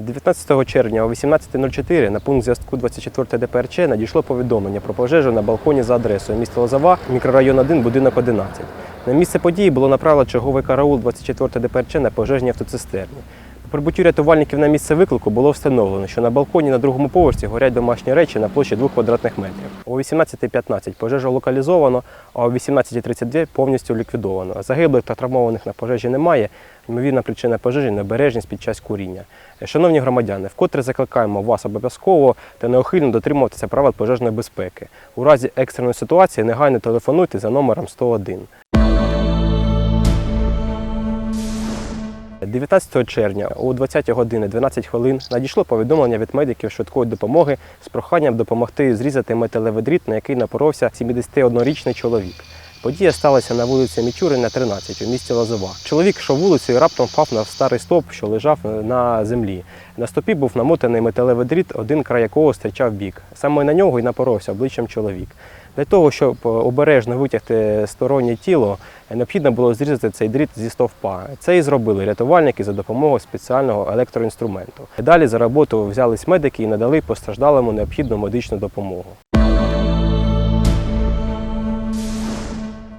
19 червня о 18.04 на пункт зв'язку 24 ДПРЧ надійшло повідомлення про пожежу на балконі за адресою міста Лозова, мікрорайон 1, будинок 11. На місце події було направлено черговий караул 24 ДПРЧ на пожежній автоцистерні. Прибуттю рятувальників на місце виклику було встановлено, що на балконі на другому поверсі горять домашні речі на площі 2 квадратних метрів. О 18.15 пожежа локалізовано, а о 18.32 повністю ліквідовано. Загиблих та травмованих на пожежі немає. Ймовірна причина пожежі небережність під час куріння. Шановні громадяни, вкотре закликаємо вас обов'язково та неухильно дотримуватися правил пожежної безпеки. У разі екстреної ситуації негайно телефонуйте за номером 101. 19 червня о 20 години 12 хвилин надійшло повідомлення від медиків швидкої допомоги з проханням допомогти зрізати металевий на який напоровся 71-річний чоловік. Подія сталася на вулиці Мічурина, 13 у місті Лозова. Чоловік йшов вулицею раптом впав на старий стовп, що лежав на землі. На стопі був намотаний металевий дріт, один край якого стирчав бік. Саме на нього і напоровся обличчям чоловік. Для того, щоб обережно витягти стороннє тіло, необхідно було зрізати цей дріт зі стовпа. Це і зробили рятувальники за допомогою спеціального електроінструменту. Далі за роботу взялись медики і надали постраждалому необхідну медичну допомогу.